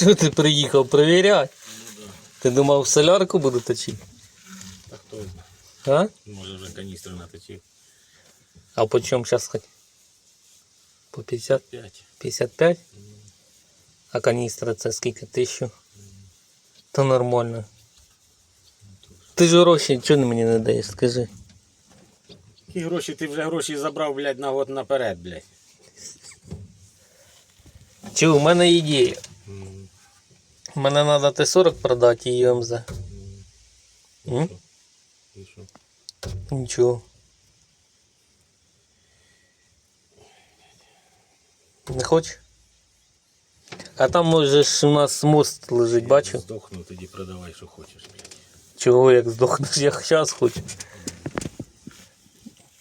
Що ти приїхав перевіряти? Ну да. Ти думав солярку буду точити? Та хто знає. А? Може вже каністру наточив. А по чому зараз хоч? По 50? 5. 55? А каністра це скільки? Тисячу? То нормально. Ти ж гроші чого мені не даєш, скажи. Які гроші ти вже гроші забрав, блядь, на год наперед, блядь. Чи у мене ідея. Мене треба Т-40 продати і ЮМЗ. М? І що? Нічого. Не хочеш? А там може ж у нас мост лежить, бачив? Здохну, тоді продавай, що хочеш, блядь. Чого як здохнеш, я зараз хочу.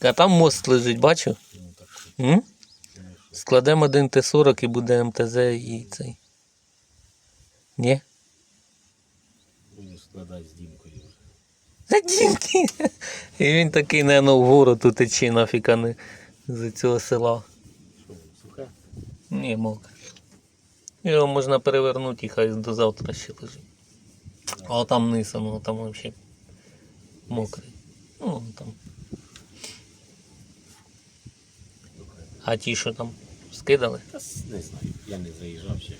А там мост лежить, бачив? Ну так М? ну. Складемо один Т-40 і буде МТЗ і цей. Ні? Будеш складати з Дімкою вже. За дінки. І він такий, наверное, вгору тут тече нафіг, а не з цього села. Що, сухе? Ні, мокре. Його можна перевернути і хай до завтра ще лежить. А там низ, ну там взагалі мокрий. Ну там. А ті, що там скидали? Та не знаю, я не заїжджав ще. Я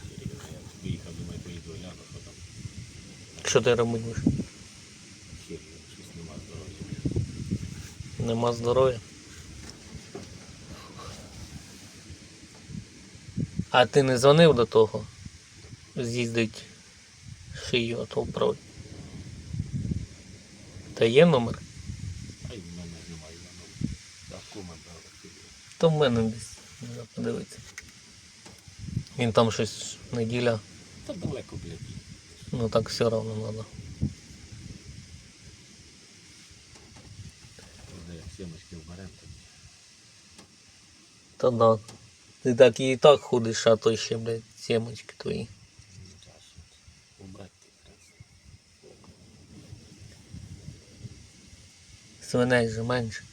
виїхав, думаю, поїду гляну, що там Що ти хір, щось нема здоров'я. Нема здоров'я. А ти не дзвонив до того? З'їздить шию, а то вправді. Та є номер? А й в мене немає воно. Дав комент, дав. То в мене десь треба подивитися. Він там щось неділя, Та далеко, блядь. Ну так все. Правда, як сімочки вберемо, Та да. Ти так і так ходиш, а то ще, блядь, сімочки твої. ну. Свиней же менше.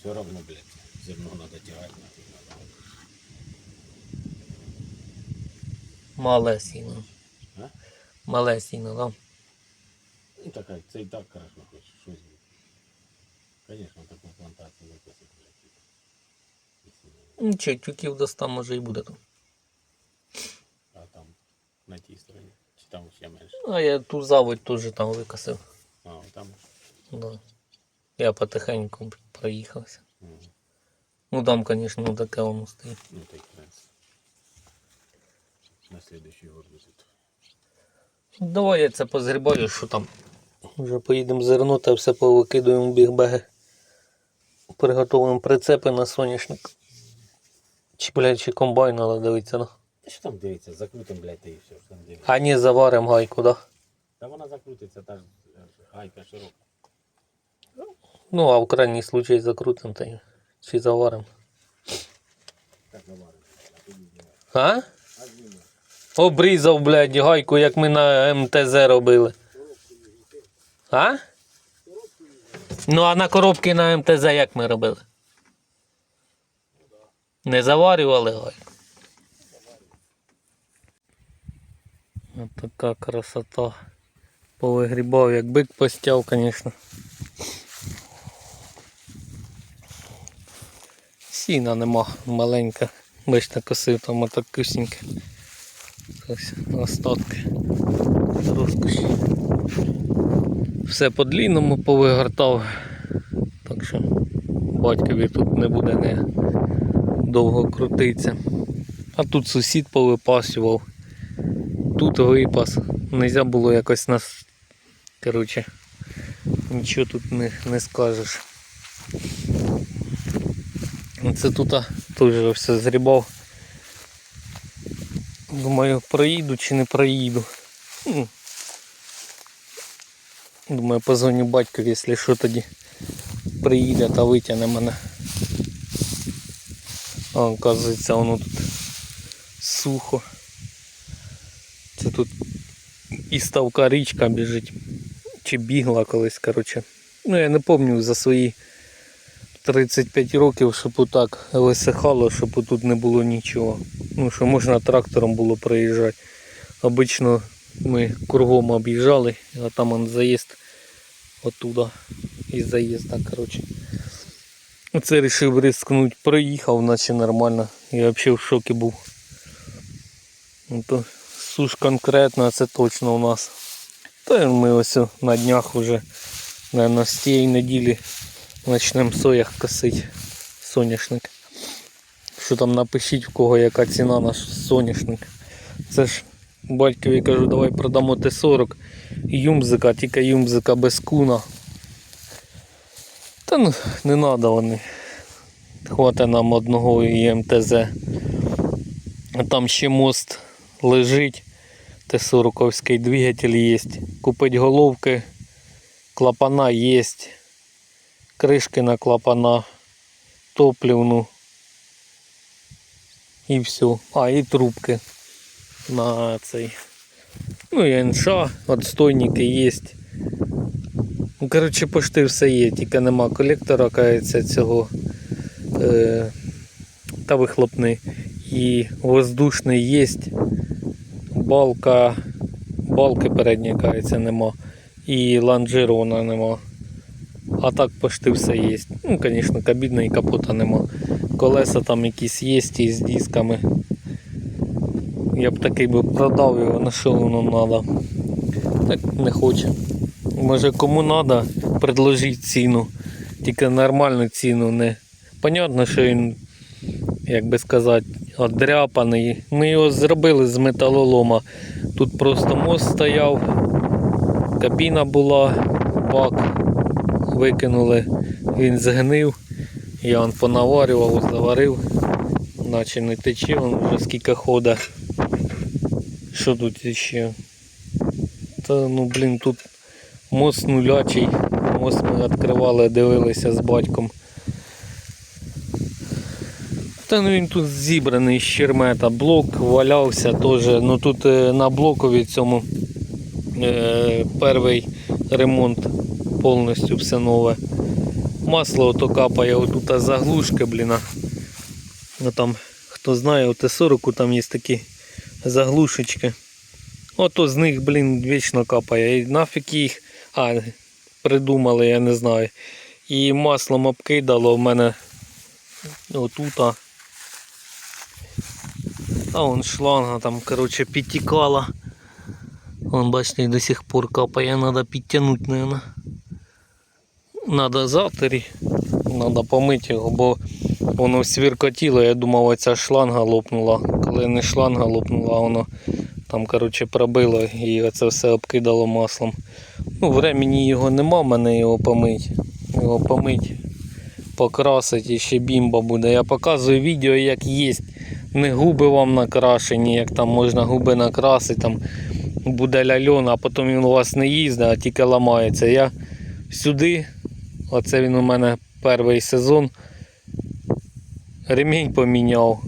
Все равно, блядь, зерно надо тягати, нафіг надо. Мале сіно. А? Мале сіно, да? Ну така, це і так хорошо хоч щось. Звісно, таку плантацію викосити, блядь. Нічого, тюків до 100 може і буде тут. А там на тій стороні. Чи там ще менше? А я ту заводь теж там викосив. А, там. Да. Я потихеньку проїхався. Мгм. Ну там, звісно, таке воно стоїть. Ну, так, в принципі. На следующий год будет. Давай я це позгрібаю, що там. Вже поїдемо зерно та все повикидуємо в бігбеги. Приготуємо прицепи на соняшник. Чи, блядь, чи комбайн треба дивитися, ну. Та що там дивиться, закрутим, блядь, та і все, що там дивиться. А ні, заваримо гайку, да? Та вона закрутиться, та ж е, гайка широка. Ну, а в крайній случай закрутимо та й чи заваримо. Так наваримо. А тоді знімай. А? А знімай. Обрізав, блядь, гайку, як ми на МТЗ робили. А? Ну, а на коробки на МТЗ як ми робили? Не заварювали гайку. Ось така красота. Повигрібав, як бик постяв, звісно. Сіна нема маленька. Бачите, косив там отак кисеньке. Ось остатки. Розкоші. Все по-длінному повигортав. Так що батькові тут не буде не довго крутитися. А тут сусід повипасював. Тут випас. Нельзя було якось нас. Коротше, нічого тут не, не скажеш. Це тут теж все зрібав. Думаю, проїду чи не проїду. Думаю, позвоню батькові, якщо що тоді приїде та витягне мене. А оказується, воно тут сухо. Це тут і ставка річка біжить. Чи бігла колись, коротше. Ну я не пам'ятаю за свої 35 років, щоб отак висихало, щоб тут не було нічого. Ну, що можна трактором було проїжджати. Обично ми кругом об'їжджали, а там он заїзд оттуда. І заїзд, так, коротше. Оце вирішив рискнути. Проїхав, наче нормально. Я взагалі в шокі був. Ну, то суш конкретно, це точно у нас. Та ми ось на днях вже, наверное, з тієї неділі почнемо соях косити. Соняшник. Що там напишіть в кого яка ціна наш соняшник. Це ж батькові кажу, давай продамо Т-40 юмзика, тільки юмзика без куна. Та ну, не треба вони. Хватить нам одного ІМТЗ. А там ще мост лежить. Т-40 двигатель є. Купить головки, клапана є. Кришки на клапана, топливну. І все. А, і трубки на цей. Ну і НШ, отстойники є. Ну, коротше, почти все є, тільки нема колектора, кається цього е, та вихлопний. І воздушний є. Балка, балки передньої кається нема. І ланжерона нема. А так почти все є. Ну, звісно, кабіни і капота нема. Колеса там якісь є і з дисками. Я б такий би продав його, на що воно треба. Так не хоче. Може кому треба, предложіть ціну. Тільки нормальну ціну. Не. Понятно, що він, як би сказати, одряпаний. Ми його зробили з металолома. Тут просто мост стояв, кабіна була, бак викинули, він згнив. Я он понаварював, заварив, наче не тече, він вже скільки ходить. Що тут ще? Та ну блін, тут мост нулячий. Мост ми відкривали, дивилися з батьком. Та ну він тут зібраний з щермета. Блок валявся теж. Ну тут е, на блокові цьому е, перший ремонт повністю все нове. Масло ото капає отут заглушки, блін. Ну там, хто знає, у Т-40 там є такі заглушечки. Ото з них, блін, вічно капає. І нафіг їх. А, придумали, я не знаю. І маслом обкидало в мене отута. А вон шланга там, короче, підтікала. Вон, бачите, до сих пор капає, треба підтягнути, наверное. Надо завтра, треба помити його, бо воно свіркотіло, я думав, оця шланга лопнула. Коли не шланга лопнула, воно там коротше, пробило і оце все обкидало маслом. Ну, времени його нема, мене його помить. Його помить, покрасить і ще бімба буде. Я показую відео, як є. Не губи вам накрашені, як там можна губи накрасити, там буде ляльон, а потім він у вас не їздить, а тільки ламається. Я сюди, оце він у мене перший сезон. Ремінь поміняв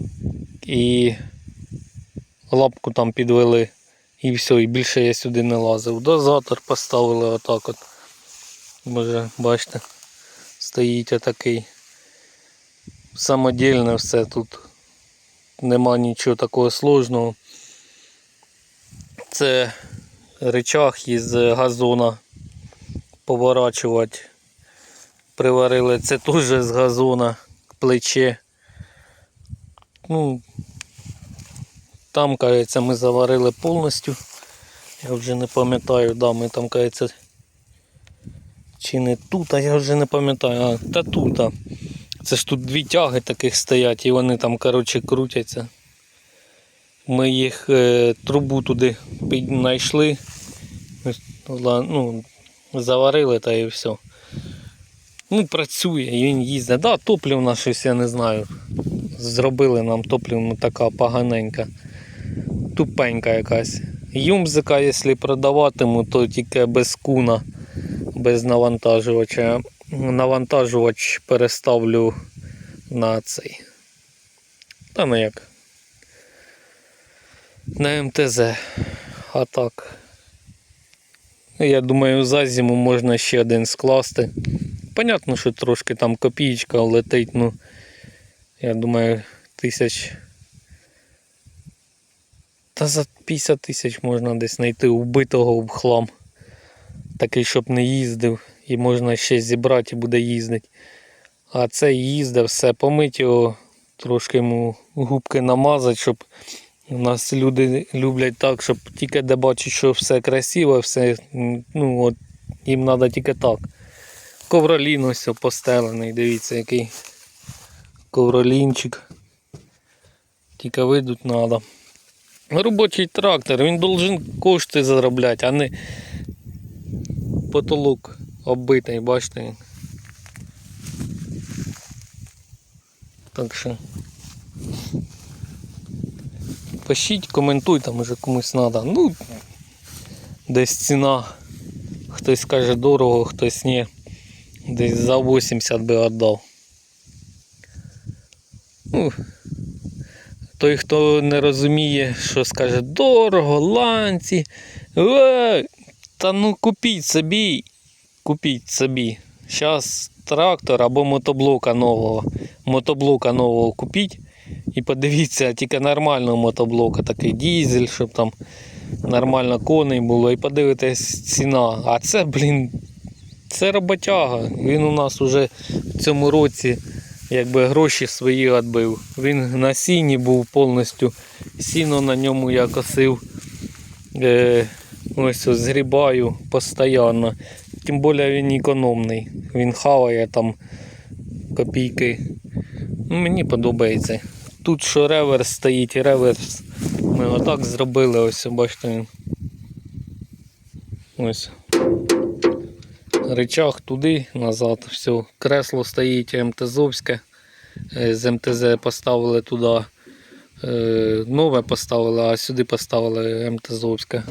і лапку там підвели. І все, і більше я сюди не лазив. Дозатор поставили отак от. Може, бачите, стоїть отакий. Самодільне все тут. Нема нічого такого сложного. Це речах із газона поворачувати. Приварили це теж з газона плече. Ну, там, кажеться, ми заварили повністю. Я вже не пам'ятаю, да, ми там, кажеться, чи не тут, а я вже не пам'ятаю. А, та тут. а. Це ж тут дві тяги таких стоять і вони там, коротше, крутяться. Ми їх е, трубу туди піднайшли, ну, заварили та і все. Ну, працює, і він їздить. Да, топлівна щось, я не знаю. Зробили нам топлівну така поганенька. Тупенька якась. Юмзика, якщо продаватиму, то тільки без куна, без навантажувача. Навантажувач переставлю на цей. Та ну як. На МТЗ. А так. Я думаю, за зиму можна ще один скласти. Понятно, що трошки там копієчка летить, ну я думаю, тисяч. Та за 50 тисяч можна десь знайти вбитого в хлам. Такий, щоб не їздив, і можна ще зібрати і буде їздити. А цей їздив, все, помить його, трошки йому губки намазати, щоб у нас люди люблять так, щоб тільки де бачать, що все красиво, все, ну от їм треба тільки так. Ковролін ось постелений, дивіться, який ковролінчик. Тільки видуть треба. Робочий трактор, він должен кошти заробляти, а не потолок оббитий, бачите. Так що. Пишіть, коментуйте, може комусь треба. Ну, десь ціна. Хтось каже дорого, хтось ні. Десь за 80 би віддав. Ну, той, хто не розуміє, що скаже дорого, ланці. Е, та ну купіть собі, купіть собі. Зараз трактор або мотоблока нового. Мотоблока нового купіть. І подивіться, тільки нормального мотоблока, такий дізель, щоб там нормально коней було. І подивитесь ціна. А це, блін, це роботяга. Він у нас уже в цьому році якби гроші свої відбив. Він на сіні був повністю. Сіно на ньому я косив. Е, ось згрібаю постійно. Тим більше він економний. Він хаває там копійки. Ну, мені подобається. Тут що реверс стоїть, реверс. Ми отак зробили, ось бачите. Ось. Речах туди, назад, все. Кресло стоїть МТЗовське. Е, З МТЗ поставили туди. е, Нове поставили, а сюди поставили МТЗовське.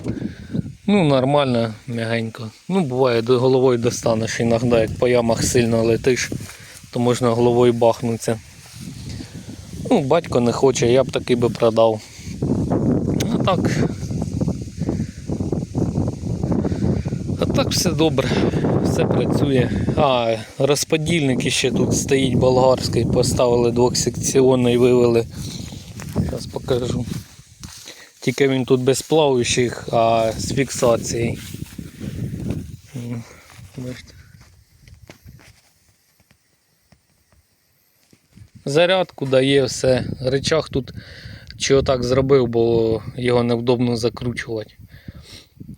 Ну, нормально, м'ягенько. Ну, буває, головою достанеш іноді, як по ямах сильно летиш, то можна головою бахнутися. Ну, батько не хоче, я б такий би продав. А так. А так все добре, все працює. А, розподільник ще тут стоїть болгарський, поставили двохсекціонний, вивели. Зараз покажу. Тільки він тут без плаваючих, а з фіксацією. Зарядку дає все. Речах тут чого так зробив, бо його невдобно закручувати.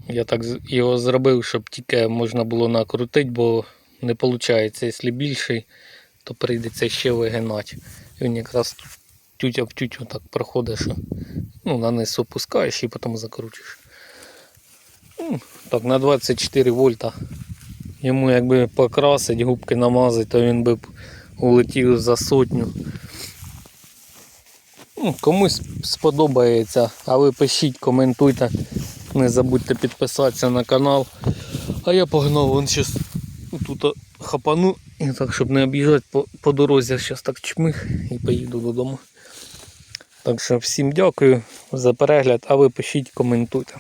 Я так його зробив, щоб тільки можна було накрутити, бо не виходить, якщо більший, то прийдеться ще вигинати. Він якраз тютя в тютю так що ну, на низ опускаєш і потім закручуєш. Ну, так, на 24 вольта. Йому якби покрасить, губки намазати, то він би улетів за сотню. Ну, комусь сподобається, а ви пишіть, коментуйте. Не забудьте підписатися на канал. А я погнав вон зараз тут хапану, і так, щоб не об'їжджати по, по дорозі, зараз так чмих і поїду додому. Так що всім дякую за перегляд, а ви пишіть, коментуйте.